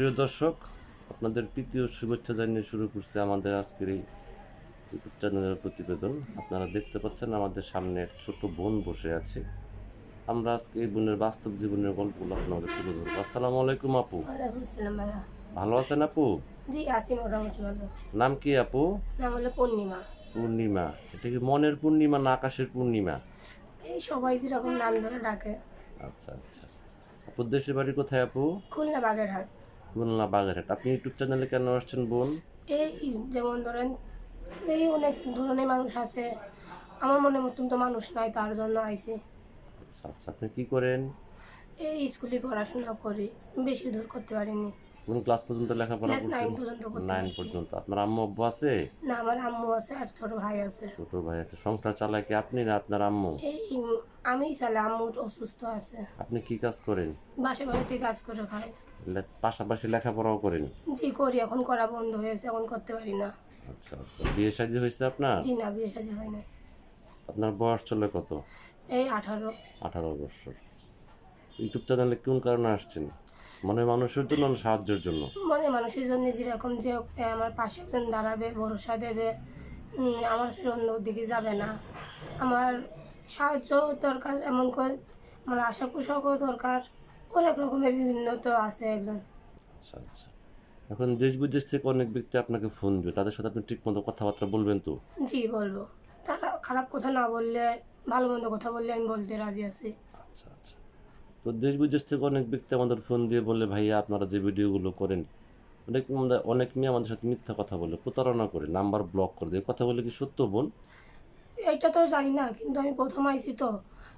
প্রিয় দর্শক আপনাদের প্রীতি ও শুভেচ্ছা জানিয়ে শুরু করছে আমাদের আজকের এই ইউটিউব চ্যানেলের প্রতিবেদন। আপনারা দেখতে পাচ্ছেন আমাদের সামনে এক ছোট বোন বসে আছে। আমরা আজকে এই বোনের বাস্তব জীবনের গল্পগুলো আপনাদের তুলে ধরবো। আসসালামু আলাইকুম আপু। ভালো আছেন আপু? জি আসি মোটামুটি ভালো। নাম কি আপু? নাম হলো পূর্ণিমা। পূর্ণিমা। এটা কি মনের পূর্ণিমা না আকাশের পূর্ণিমা? এই সবাই যেরকম নাম ধরে ডাকে। আচ্ছা আচ্ছা। আপুর দেশের বাড়ি কোথায় আপু? খুলনা বাগেরহাট। খুলনা বাজারহাট আপনি ইউটিউব চ্যানেলে কেন আসছেন বোন? এই যেমন ধরেন এই অনেক ধরনের মানুষ আছে। আমার মনে মতন তো মানুষ নাই তার জন্য আইছি। আচ্ছা আচ্ছা আপনি কি করেন? এই স্কুলে পড়াশোনা করি বেশি দূর করতে পারিনি। কোন ক্লাস পর্যন্ত লেখাপড়া করছেন? পর্যন্ত করতে নাইন পারছি। পর্যন্ত। আপনার আম্মু আব্বু আছে? না আমার আম্মু আছে আর ছোট ভাই আছে। ছোট ভাই আছে। সংসার চালায় কি আপনি না আপনার আম্মু? এই আমি চালে আম্মু অসুস্থ আছে। আপনি কি কাজ করেন? বাসা বাড়িতে কাজ করে খাই। পাশাপাশি লেখাপড়াও করেন? জি করি। এখন করা বন্ধ হয়েছে এখন করতে পারি না। আচ্ছা আচ্ছা। বিয়ে শাদী হয়েছে আপনার? জি না বিয়ে শাদী হয় না আপনার বয়স চলে কত? এই আঠারো। আঠারো বছর। ইউটিউব চ্যানেলে কোন কারণে আসছেন? মনে মানুষের জন্য না সাহায্যের জন্য? মানে মানুষের জন্য যেরকম যে আমার পাশে একজন দাঁড়াবে ভরসা দেবে আমার ছেলে অন্য দিকে যাবে না। আমার সাহায্য দরকার এমন করে আমার আশা পোশাকও দরকার। অনেক রকমের বিভিন্ন তো আছে একজন। আচ্ছা আচ্ছা। এখন দেশ বিদেশ থেকে অনেক ব্যক্তি আপনাকে ফোন দিবে তাদের সাথে আপনি ঠিক মতো কথাবার্তা বলবেন তো? জি বলব। তারা খারাপ কথা না বললে ভালো মন্দ কথা বললে আমি বলতে রাজি আছি। আচ্ছা আচ্ছা। তো দেশ বিদেশ থেকে অনেক ব্যক্তি আমাদের ফোন দিয়ে বলে ভাইয়া আপনারা যে ভিডিওগুলো করেন অনেক অনেক মেয়ে আমাদের সাথে মিথ্যা কথা বলে প্রতারণা করে নাম্বার ব্লক করে দেয়। কথা বলে কি সত্য বোন? এটা তো জানি না কিন্তু আমি প্রথম আইছি তো।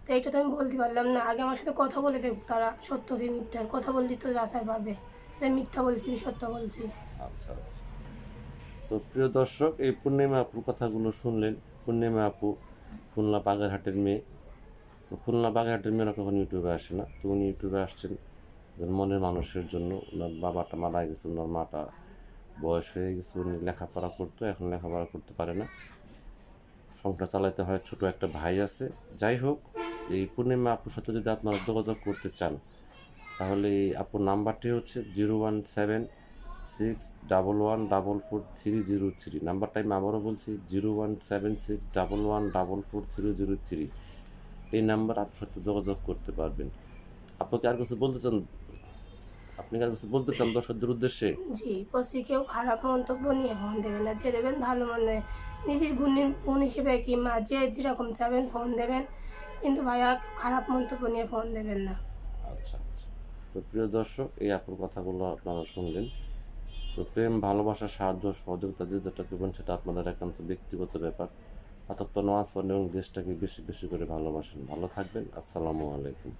তো এটা তো আমি বলতে পারলাম না। আগে আমার সাথে কথা বলে দেখ তারা সত্য কি মিথ্যা? কথা বললি তো যাচাই পাবে। যে মিথ্যা বলছি কি সত্য বলছি। আচ্ছা আচ্ছা। তো প্রিয় দর্শক এই পূর্ণিমা আপুর কথাগুলো শুনলেন। পূর্ণিমা আপু খুলনা বাগেরহাটের মেয়ে। তো খুলনা বাগেরহাটের মেয়েরা কখন ইউটিউবে আসে না। তো উনি ইউটিউবে আসছেন মনের মানুষের জন্য। ওনার বাবাটা মারা গেছে, ওনার মাটা বয়স হয়ে গেছে, উনি লেখাপড়া করতো, এখন লেখাপড়া করতে পারে না। সংসার চালাইতে হয় ছোট একটা ভাই আছে। যাই হোক, এই পূর্ণিমা আপুর সাথে যদি আপনারা যোগাযোগ করতে চান, তাহলে এই আপুর নাম্বারটি হচ্ছে zero one seven six double one double four three zero three. নাম্বারটা আমি আবারও বলছি, zero one seven six double one double four three zero three. এই নাম্বার আপনার সাথে যোগাযোগ করতে পারবেন। আপনাকে আর কিছু বলতে চান? আপনি কি আর কিছু বলতে চান দর্শকদের উদ্দেশ্যে? জি কষি কেউ খারাপ মন্তব্য নিয়ে ফোন দেবেন না যে দেবেন ভালো মনে নিজের গুণের ফোন হিসেবে কিংবা যে যেরকম চাবেন ফোন দেবেন। কিন্তু ভাইয়া খারাপ মন্তব্য নিয়ে ফোন দেবেন না। আচ্ছা আচ্ছা। তো প্রিয় দর্শক এই আপুর কথাগুলো আপনারা শুনলেন। তো প্রেম ভালোবাসা সাহায্য সহযোগিতা যে যেটা করবেন সেটা আপনাদের একান্ত ব্যক্তিগত ব্যাপার। অর্থাৎ নামাজ পড়েন এবং দেশটাকে বেশি বেশি করে ভালোবাসেন। ভালো থাকবেন। আসসালামু আলাইকুম।